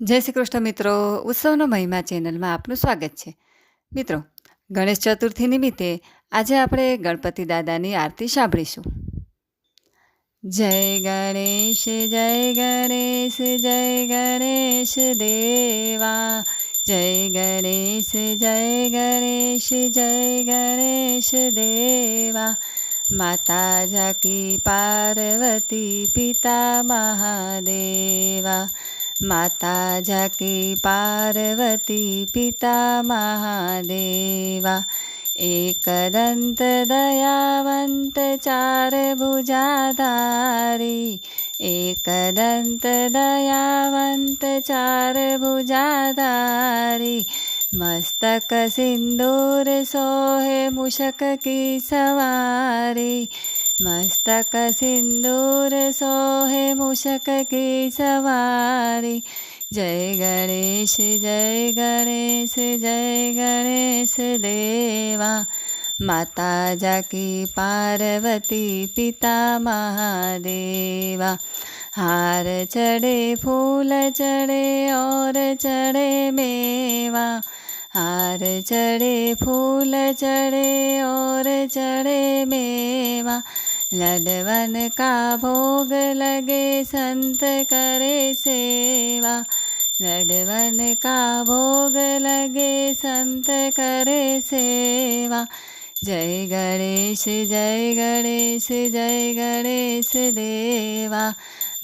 જય શ્રી કૃષ્ણ મિત્રો, ઉત્સવનો મહિમા ચેનલમાં આપનું સ્વાગત છે. મિત્રો, ગણેશ ચતુર્થી નિમિત્તે આજે આપણે ગણપતિ દાદાની આરતી સાંભળીશું. જય ગણેશ જય ગણેશ જય ગણેશ દેવા. જય ગણેશ જય ગણેશ જય ગણેશ દેવા. માતા જાકી પાર્વતી, પિતા મહાદેવા. माता जकी पार्वती पिता महादेवा एकदन्त दयावन्त चारभुजाधारी एकदन्त दयावन्त चारभुजाधारी मस्तक सिन्दूर सोहे मूषक की सवारी મસ્તક સિંદૂર સોહે મૂષક કી સવારી જય ગણેશ જય ગણેશ જય ગણેશ દેવા માતા જાકી પાર્વતી પિતા મહાદેવા હાર ચડે ફૂલ ચડે ઓર ચડે મેવા હાર ચડે ફૂલ ચડે ઓર ચડે મેવા लडवन का भोग लगे संत करे सेवा लडवन का भोग लगे संत करे सेवा जय गणेश जय गणेश जय गणेश देवा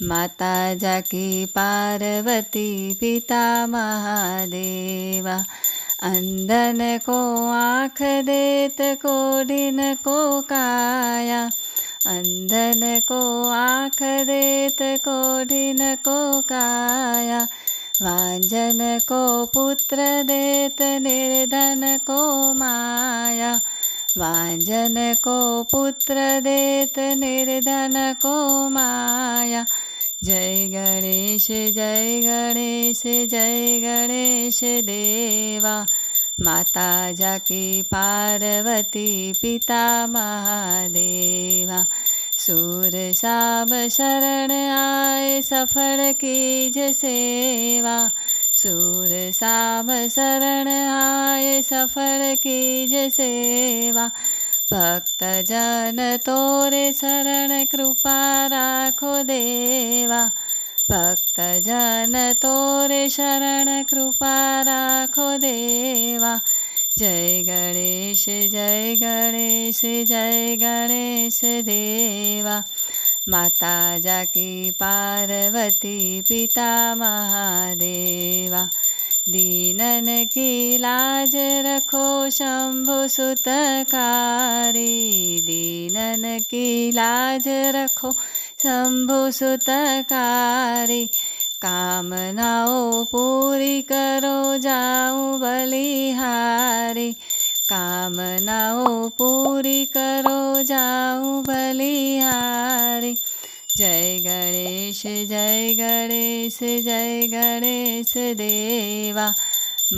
माता जाकी पार्वती पिता महादेवा अंधन को आँख देत कोडिन को काया अंधन को आँख देत कोडिन को काया वांजन को पुत्र देत निर्धन को माया वांजन को पुत्र देत निर्धन को माया जय गणेश जय गणेश जय गणेश देवा માતા જાકી પાર્વતી પિતા મહાદેવા. સૂર શામ શરણ આય સફળ કી જ સેવા. સૂર શામ શરણ આય સફળ કી જ સેવા. ભક્તજન તોરે શરણ કૃપા રાખો દેવા. ભક્ત ભક્તજન તોરે શરણ કૃપા રાખો દેવા. જય ગણેશ જય ગણેશ જય ગણેશ દેવા. માતા જાકી પાર્વતી પિતા મહાદેવા. દીનન કી લાજ રખો શંભુ સુતકારી દીનન કી લાજ રખો શંભુ સુતકારી કામનાઓ પૂરી કરો જાઉં બલિહારી કામનાઓ પૂરી કરો જાઉં બલિહારી જય ગણેશ જય ગણેશ જય ગણેશ દેવા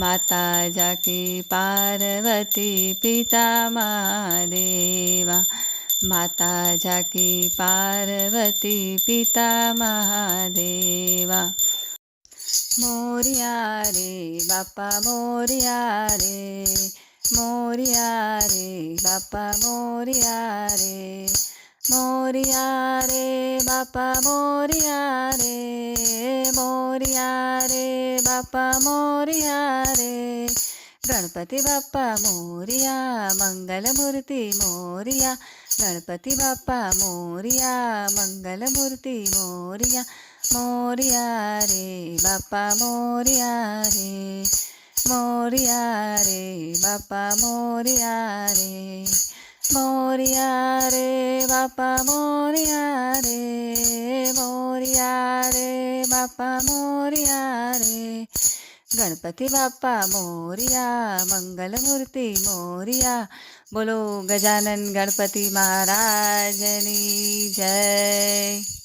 माता जाकी पार्वती पिता महादेवा माता जाकी पार्वती पिता महादेवा मोर्या रे बापा मोर्या रे मोर्या रे बापा मोर्या रे मोर्या रे बापा मोर्या रे मोर्या બાપા મોરિયા રે ગણપતિ બાપા મોરિયા મંગલમૂર્તિ મોરિયા ગણપતિ બાપા મોરિયા મંગલમૂર્તિ મોરિયા મોરિયા રે બાપા મોરિયા રે મોરિયા રે બાપા મોરિયા રે મોરિયા રે બાપા મોરિયા રે મોરિયા બાપા મોરિયા રે. ગણપતિ બાપા મોરિયા મંગલમૂર્તિ મોરિયા. બોલો ગજાનન ગણપતિ મહારાજની જય.